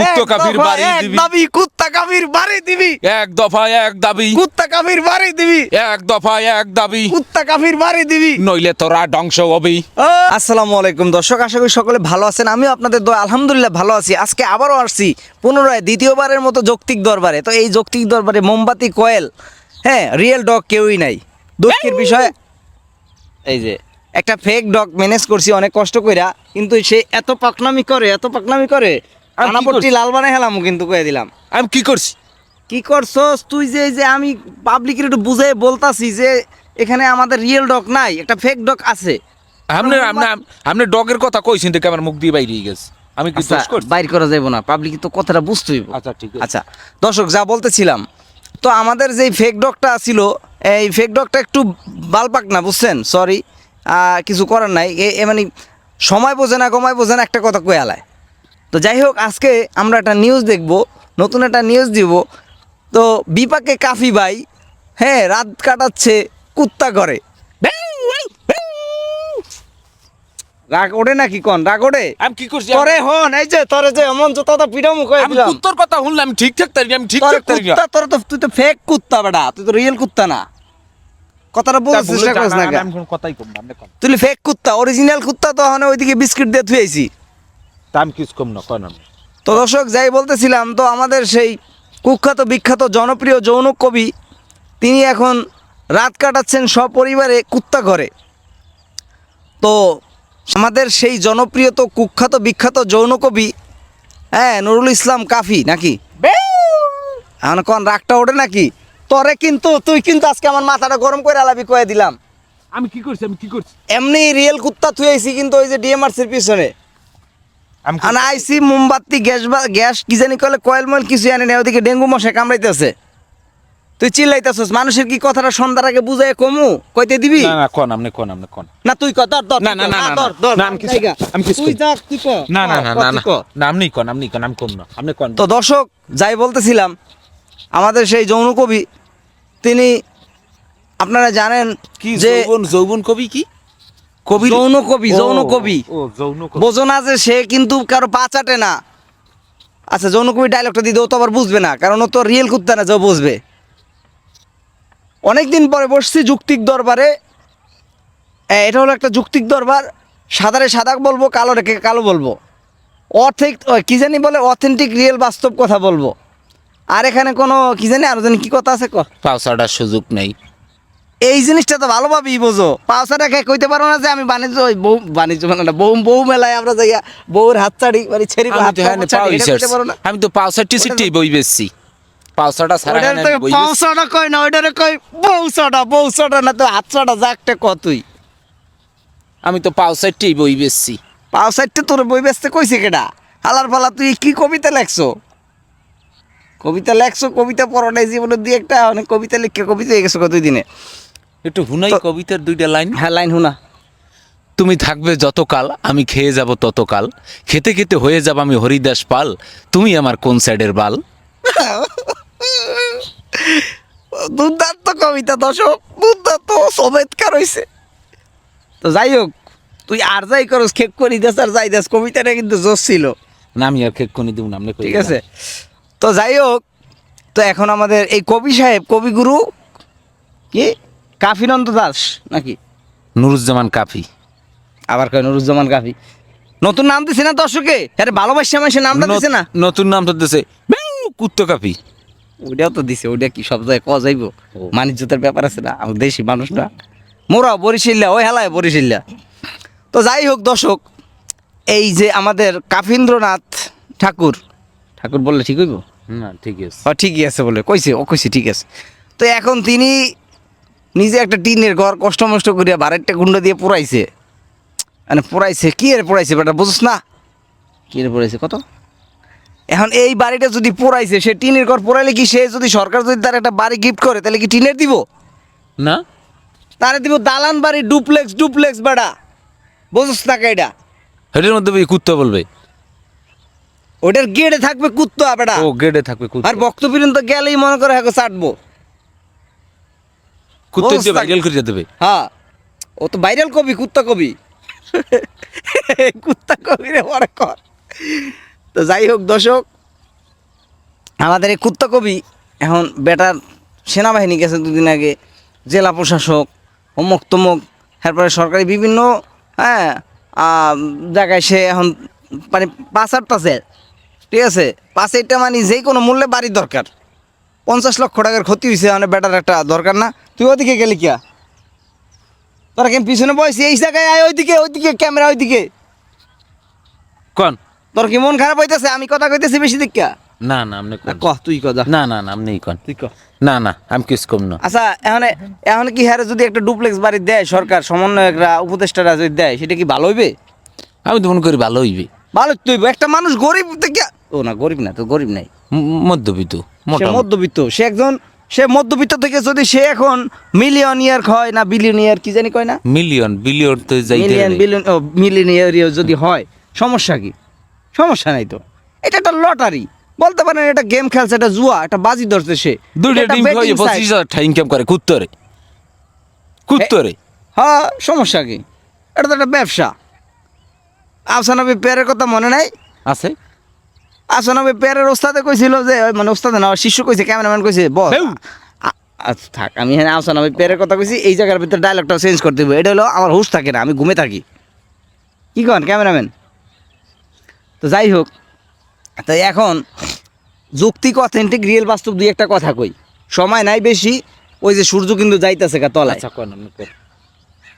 কুত্তো কাফির বাড়ি দিবি। দাবি কুত্তা কাফির বাড়ি দিবি। এক এক দাবি। কুত্তা কাফির বাড়ি দিবি। এক এক দাবি। কুত্তা কাফির বাড়ি দিবি। নইলে তোরা ধ্বংস হবি। আসসালামু আলাইকুম দর্শক আশা করি সকলে ভালো আছেন। আমিও আপনাদের দোয়া আলহামদুলিল্লাহ ভালো আছি। আজকে আবারও আসছি পুনরায় দ্বিতীয়বারের মতো যৌক্তিক দরবারে। তো এই যৌক্তিক দরবারে মোমবাতি কয়েল হ্যাঁ রিয়েল ডগ কেউই নাই। দুঃখের বিষয় এই যে একটা ফেক ডগ ম্যানেজ করছি অনেক কষ্ট কইরা। কিন্তু সে এত পাকনামি করে এত পাকনামি করে আনাপট্টি লাল বানাই হেলাম কিন্তু কয়ে দিলাম। আমি কি করছি? কি করছস? তুই যে যে আমি পাবলিকের একটু বুঝে বলতাছি যে এখানে আমাদের রিয়েল ডগ নাই একটা ফেক ডগ আছে। আপনি আপনি আপনি ডগের কথা কইছেন দেখে আমার মুখ দিয়ে বাইরে গেছে? আমি কি আচ্ছা দোষ করছি? বাইর করা যাবে না পাবলিক তো কথাটা বুঝতে হইব। আচ্ছা ঠিক আছে। আচ্ছা দর্শক যা বলতেছিলাম তো আমাদের যেই ফেক ডগটা ছিল এই ফেক ডগটা একটু বালপাক না বুঝছেন? সরি কিছু করার নাই। এ মানে সময় বোঝে না কমায় বোঝে না একটা কথা কয়ে আলায়। তো যাই হোক আজকে আমরা একটা নিউজ দেখব নতুন একটা নিউজ দিব। তো বিপাকে কাফি ভাই হ্যাঁ রাত কাটাচ্ছে কুত্তা করে। রাগ ওঠে নাকি কন? রাগ ওঠে? আমি কি করছি? তরে হন এই যে তরে যে এমন তো পিডামু আমি কুত্তর কথা শুনলাম ঠিক ঠাক তারি আমি ঠিক তারি কুত্তা তোর তো তুই তো ফেক কুত্তা বেটা তুই তো রিয়েল কুত্তা না। কথাটা চেষ্টা করিস না আমি কোনো কথাই কম না তুই ফেক কুত্তা অরিজিনাল কুত্তা তো ওখানে ওইদিকে বিস্কিট দিয়ে থুয়েছি তা আমি কিছু কম না কয় তো দর্শক যাই বলতেছিলাম তো আমাদের সেই কুখ্যাত বিখ্যাত জনপ্রিয় যৌন কবি তিনি এখন রাত কাটাচ্ছেন সপরিবারে কুত্তা ঘরে। তো আমাদের সেই জনপ্রিয় তো কুখ্যাত বিখ্যাত যৌন কবি হ্যাঁ নুরুল ইসলাম কাফি নাকি? এখন কোন রাগটা ওঠে নাকি? তরে কিন্তু তুই কিন্তু আজকে আমার মাথাটা গরম করে আলাপি কয়ে দিলাম। আমি কি করছি আমি কি করছি? এমনি রিয়েল কুত্তা তুই আইছি কিন্তু ওই যে ডিএমআরসির পিছনে। আর আইসি মোমবাতি গ্যাস বা গ্যাস কি জানি কলে কয়েল ময়েল কিছু আনে না ওদিকে ডেঙ্গু মশা কামড়াইতেছে। তুই চিল্লাইতেছস মানুষের কি কথাটা সন্ধ্যার আগে বুঝাই কমু? কইতে দিবি? না না কোন আপনি কোন আপনি কোন। না তুই ক না, না, না, না, আমি কিছু তুই করি। যা, তুই ক, না না না না না। ক। কোন কোন আমি কম না। আপনি কোন। তো দর্শক যাই বলতেছিলাম আমাদের সেই যৌন কবি তিনি আপনারা জানেন কি যে যৌবন যৌবন কবি কি? কবি যৌন কবি যৌন কবি। ও বোঝো না যে সে কিন্তু কারও পা চাটে না। আচ্ছা যৌন কবি ডায়লগটা দিতে ও তো আবার বুঝবে না কারণ ও তো রিয়েল কুত্তা না যে বুঝবে। অনেকদিন পরে বসছি যুক্তিক দরবারে। এটা হলো একটা যুক্তিক দরবার। সাদারে সাদা বলব কালো রেখে কালো বলব। অথেক কি জানি বলে অথেন্টিক রিয়েল বাস্তব কথা বলব। আর এখানে কোনো কি জানি আরও জানি কি কথা আছে ক? পাওসাটার সুযোগ নেই। এই জিনিসটা তো ভালোভাবেই বোঝো। পাওসাটা খেয়ে কইতে পারো না যে আমি বাণিজ্য ওই বউ বাণিজ্য মানে না বউ বউ মেলায় আমরা যাইয়া বউর হাত ছাড়ি মানে ছেড়ি হাত পারো না। আমি তো পাউসার টিসিটি বই বেচছি। পাউসাটা সারা। পাউসাটা কই না ওইটারে কই বউসাটা বউসাটা না তো যাকটা কতই আমি তো বই বেচছি। পাউসাইটটা তোর বই বেচতে কইছে কেডা? হালার ফালা তুই কি কবিতা লেখছো? কবিতা লেখছো কবিতা পড়ো নাই জীবনে দিয়ে একটা অনেক কবিতা লিখে কবিতা হয়ে গেছো কতই দিনে একটু হুনাই কবিতার দুইটা লাইন। হ্যাঁ লাইন হুনা। তুমি থাকবে যতকাল আমি খেয়ে যাব ততকাল। খেতে খেতে হয়ে যাব আমি হরিদাস পাল তুমি আমার কোন সাইডের বাল? দুর্দান্ত কবিতা দর্শক দুর্দান্ত চমৎকার হয়েছে তো যাই হোক তুই আর যাই করস খেক করি দেস আর যাই দেস কবিতাটা কিন্তু জোশ ছিল। না আমি আর খেক কোনি দিব না আপনি ঠিক আছে। তো যাই হোক তো এখন আমাদের এই কবি সাহেব কবিগুরু কি? কাফিনন্দ দাস নাকি? নুরুজ্জামান কাফি। আবার কয় নুরুজ্জামান কাফি? নতুন নাম দিছে না দর্শকে? আরে ভালোবাসি আমার সে নামটা দিছে না? নতুন নাম তো দিছে। কুত্তো কাফি। ওইটাও তো দিছে ওইটা কি সব জায়গায় কওয়া যাইব? বাণিজ্যতার ব্যাপার আছে না আমার দেশি মানুষ না। মোরা বরিশিল্লা ওই হেলায় বরিশিল্লা তো যাই হোক দর্শক এই যে আমাদের কাফীন্দ্রনাথ ঠাকুর ঠাকুর বললে ঠিক হইব? না ঠিক আছে। ঠিকই আছে বলে কইছে ও কইছে ঠিক আছে। তো এখন তিনি নিজে একটা টিনের ঘর কষ্ট মষ্ট করিয়া বারেরটা গুন্ডা দিয়ে পুরাইছে। মানে পুরাইছে কি এর পুরাইছে বেটা বুঝছ না? কি এর পুরাইছে কত? এখন এই বাড়িটা যদি পুরাইছে সে টিনের ঘর পুরাইলে কি সে যদি সরকার যদি তার একটা বাড়ি গিফট করে তাহলে কি টিনের দিব? না। তারে দিব দালান বাড়ি ডুপ্লেক্স ডুপ্লেক্স বেটা। বুঝছ না এটা এটার মধ্যে কুত্তো বলবে। ওটার গেটে থাকবে কুত্তা বেটা। ও গেটে থাকবে কুত্তো। আর বক্তব্য তো গেলেই মনে করে হ্যাঁ চাটবো। কুত্তো দিয়ে ভাইরাল করে দেবে হ্যাঁ ও তো ভাইরাল কবি কুত্তা কবি। কুত্তা কবি রে কর। তো যাই হোক দর্শক আমাদের এই কুত্তা কবি এখন বেটার সেনাবাহিনী গেছে দুদিন আগে জেলা প্রশাসক অমুক তমুক এরপরে সরকারি বিভিন্ন হ্যাঁ জায়গায় সে এখন মানে পাঁচ আটটাছে ঠিক আছে? পাঁচ আটটা মানে যে কোনো মূল্যে বাড়ির দরকার। পঞ্চাশ লক্ষ টাকার ক্ষতি হয়েছে মানে বেটার একটা দরকার না। তুই ওদিকে গেলি কিয়া? তোরা কেন পিছনে বসে এই জায়গায় আয় ওইদিকে ওইদিকে ক্যামেরা ওইদিকে। কোন? তোর কি মন খারাপ হইতেছে? আমি কথা কইতেছি বেশি দিকা না না আপনি কোন। তুই কথা না না না আপনি কোন? তুই কহ। না না আমি কিছু কম না। আচ্ছা এখন এখন কি হ্যারে যদি একটা ডুপ্লেক্স বাড়ি দেয় সরকার সমন্বয়করা উপদেষ্টারা যদি দেয় সেটা কি ভালো হইবে? আমি তো মনে করি ভালো হইবে। ভালো তুই একটা মানুষ গরিব থেকে ও না গরিব না তো গরিব নাই। মধ্যবিত্ত মধ্যবিত্ত সে একজন সে মধ্যবিত্ত থেকে যদি সে এখন মিলিয়ন ইয়ার হয় না বিলিয়ন ইয়ার কি জানি কয় না? মিলিয়ন বিলিয়ন তো মিলিয়ন বিলিয়ন ও মিলিয়ন যদি হয় সমস্যা কি? সমস্যা নাই তো। এটা একটা লটারি। বলতে পারেন এটা গেম খেলছে এটা জুয়া এটা বাজি ধরছে সে। দুইটা। পঁচিশ হাজার টাকা ইনকাম করে কুত্তরে। কুত্তরে। হ্যাঁ সমস্যা কি? এটা তো একটা ব্যবসা। আফসানবী পেয়ারের কথা মনে নাই? আছে। আফসানবী পেয়ারের ওস্তাদে কইছিল যে মানে ওস্তাদে না শিষ্য কইছে ক্যামেরাম্যান কইছে বল। আচ্ছা থাক আমি হ্যাঁ আফসানবী পেয়ারের কথা কইছি এই জায়গার ভিতরে ডায়লগটা চেঞ্জ করতে হবে এটা হলো আমার হুশ থাকে না আমি ঘুমে থাকি। কি কন ক্যামেরাম্যান? তো যাই হোক তো এখন যুক্তিক অথেন্টিক রিয়েল বাস্তব দুই একটা কথা কই। সময় নাই বেশি ওই যে সূর্য কিন্তু যাইতেছে গা তলায়। আচ্ছা।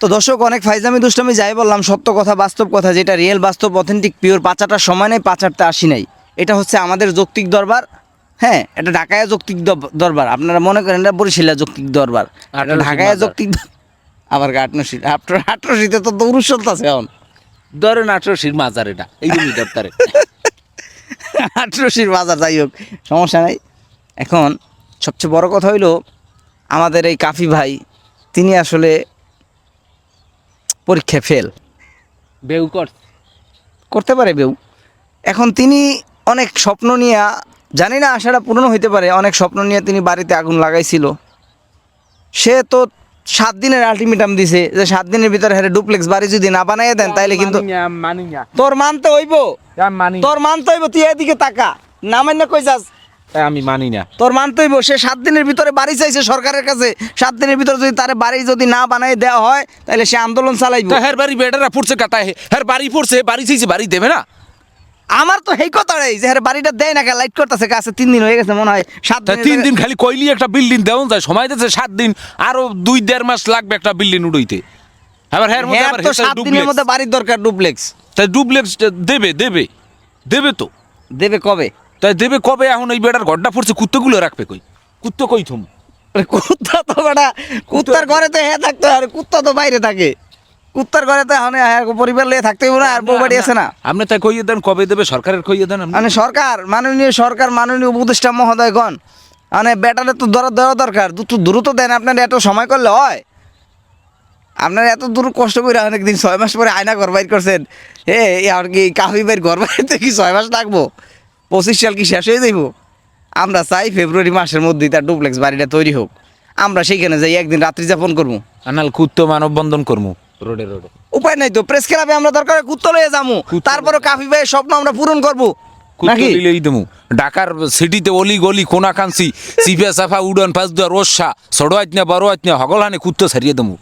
তো দর্শক অনেক ফাইজামি দুষ্টামি যাই বললাম সত্য কথা বাস্তব কথা যেটা রিয়েল বাস্তব অথেন্টিক পিওর পাচারটার সময় নেই পাচারটা আসি নাই। এটা হচ্ছে আমাদের যৌক্তিক দরবার। হ্যাঁ এটা ঢাকায় যৌক্তিক দরবার। আপনারা মনে করেন এটা বরিশালের যৌক্তিক দরবার। এটা ঢাকায় যৌক্তিক আবার আটনশি আপনার আটনশিতে তো দৌড় চলতেছে এখন। ধরেন আঠারোশির মাজার এটা এই জমি দপ্তরে আটরশির বাজার যাই হোক সমস্যা নাই। এখন সবচেয়ে বড় কথা হইল আমাদের এই কাফি ভাই তিনি আসলে পরীক্ষায় ফেল বেউ কর। করতে পারে বেউ। এখন তিনি অনেক স্বপ্ন নিয়ে জানি না আশাটা পূরণ হইতে পারে অনেক স্বপ্ন নিয়ে তিনি বাড়িতে আগুন লাগাইছিল। সে তো সাত দিনের আলটিমেটাম দিছে যে সাত দিনের ভিতরে হেরে ডুপ্লেক্স বাড়ি যদি না বানাইয়া দেন তাইলে কিন্তু তোর মানতে হইব। তোর মানতে হইব তুই এদিকে তাকা। না মান্য কই যাস? আমি মানি না। তোর মানতে হইব সে সাত দিনের ভিতরে বাড়ি চাইছে সরকারের কাছে। সাত দিনের ভিতরে যদি তার বাড়ি যদি না বানাই দেওয়া হয় তাহলে সে আন্দোলন চালাইব। হের বাড়ি বেটারা পড়ছে কাতা হের বাড়ি পড়ছে বাড়ি চাইছে বাড়ি দেবে না? আমার তো এই কথাটাই যে হ্যাঁ বাড়িটা দেয় না লাইট করতেছে কাছে তিন দিন হয়ে গেছে মনে হয় সাত তিন দিন খালি কইলি একটা বিল্ডিং দেওয়া যায় সময় দিতেছে সাত দিন আরও দুই দেড় মাস লাগবে একটা বিল্ডিং উড়ইতে। আবার হ্যাঁ তো সাত দিনের মধ্যে বাড়ির দরকার ডুপ্লেক্স তাই ডুপ্লেক্স দেবে দেবে দেবে তো। দেবে কবে? তাই দেবে কবে এখন এই বেটার ঘরটা পড়ছে কুত্তগুলো রাখবে কই? কুত্ত কই থুম? কুত্তা তো বেটা কুত্তার ঘরে তো হ্যাঁ থাকতে আর কুত্তা তো বাইরে থাকে। কুত্তার ঘরে তো এখন পরিবার লিয়ে থাকতে হবে না আর বউ বাড়ি আছে না। আপনি তাই কইয়ে দেন কবে দেবে সরকারের কইয়ে দেন মানে সরকার মাননীয় সরকার মাননীয় উপদেষ্টা মহোদয়গণ। মানে বেটারে তো ধরা দেওয়া দরকার দ্রুত দ্রুত দেন আপনার এত সময় করলে হয়। আপনার এত দূর কষ্ট করে অনেকদিন ছয় মাস পরে আয়না ঘর বাইর করছেন। এ আর কি কাফি বাইর ঘর বাইরতে কি ছয় মাস লাগবো? পঁচিশ সাল কি শেষ হয়ে যাইব? আমরা চাই ফেব্রুয়ারি মাসের মধ্যেই তার ডুপ্লেক্স বাড়িটা তৈরি হোক। আমরা সেইখানে যাই একদিন রাত্রি যাপন করব। আনাল কুত্ত মানববন্ধন করমু রোডে রোডে। উপায় নাই তো প্রেস ক্লাবে আমরা দরকার কুত্ত লয়ে যাব। তারপরে কাফি ভাইয়ের স্বপ্ন আমরা পূরণ করব। কুত্ত নাকি? দিলেই দেমু। ঢাকার সিটিতে অলি গলি কোনা কাঞ্চি সিপিয়া সাফা উডন পাঁচ দুয়া রোসা সড়ো আজনা বড় আজনা হগলানে কুত্ত সারিয়ে দেমু।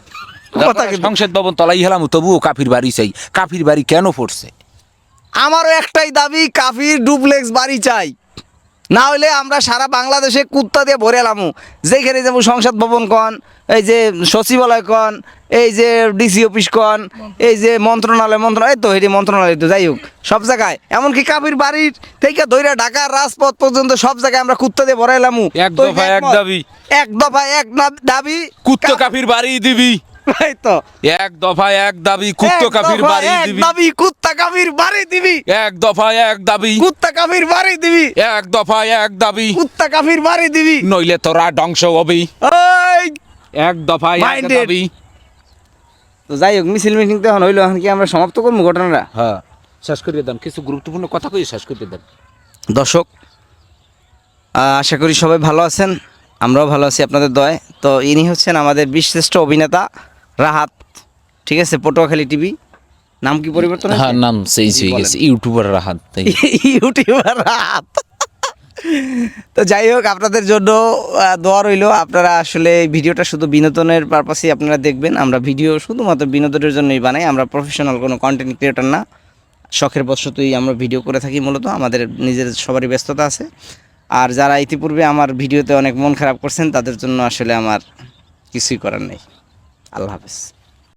সংসদ ভবন তলাই হেলাম তবুও কাফির বাড়ি চাই। কাফির বাড়ি কেন পড়ছে? আমারও একটাই দাবি কাফির ডুপ্লেক্স বাড়ি চাই। না হলে আমরা সারা বাংলাদেশে কুত্তা দিয়ে ভরে এলামু। যেখানে যাব সংসদ ভবন কন এই যে সচিবালয় কন এই যে ডিসি অফিস কন এই যে মন্ত্রণালয় মন্ত্রণালয় তো এটি মন্ত্রণালয় তো যাই হোক সব জায়গায়। এমনকি কাফির বাড়ির থেকে ধৈরা ঢাকার রাজপথ পর্যন্ত সব জায়গায় আমরা কুত্তা দিয়ে ভরে এলামু। এক দফা এক দাবি। এক দফা এক দাবি? কুত্তা কা- কাফির বাড়ি দিবি। এই তো। এক দফা এক দাবি কুত্ত কাফির বাড়ি এক দিবি। দাবি কুত্তা কাফির বাড়ি দিবি। এক দফা এক দাবি। কুত্তা কাফির বাড়ি দিবি। এক দফা এক দাবি। কুত্তা কাফির বাড়ি দিবি। নইলে তোরা ধ্বংস হবি। এক দফা এক দাবি। তো যাই হোক মিছিল মিটিং তো এখন হইল এখন কি আমরা সমাপ্ত করব ঘটনাটা? হ্যাঁ শেষ করে দেন কিছু গুরুত্বপূর্ণ কথা কই শেষ করে দেন। দর্শক আহ, আশা করি সবাই ভালো আছেন আমরাও ভালো আছি আপনাদের দয় তো ইনি হচ্ছেন আমাদের বিশ্রেষ্ঠ অভিনেতা রাহাত ঠিক আছে পটুয়াখালী টিভি। নাম কি পরিবর্তন হ্যাঁ নাম চেঞ্জ হয়ে গেছে ইউটিউবার রাহাত ইউটিউবার রাহাত। তো যাই হোক আপনাদের জন্য দোয়া রইল। আপনারা আসলে ভিডিওটা শুধু বিনোদনের পারপাসেই আপনারা দেখবেন। আমরা ভিডিও শুধুমাত্র বিনোদনের জন্যই বানাই। আমরা প্রফেশনাল কোনো কন্টেন্ট ক্রিয়েটর না। শখের বশতই আমরা ভিডিও করে থাকি মূলত। আমাদের নিজের সবারই ব্যস্ততা আছে। আর যারা ইতিপূর্বে আমার ভিডিওতে অনেক মন খারাপ করছেন তাদের জন্য আসলে আমার কিছুই করার নেই। আল্লাহ হাফেজ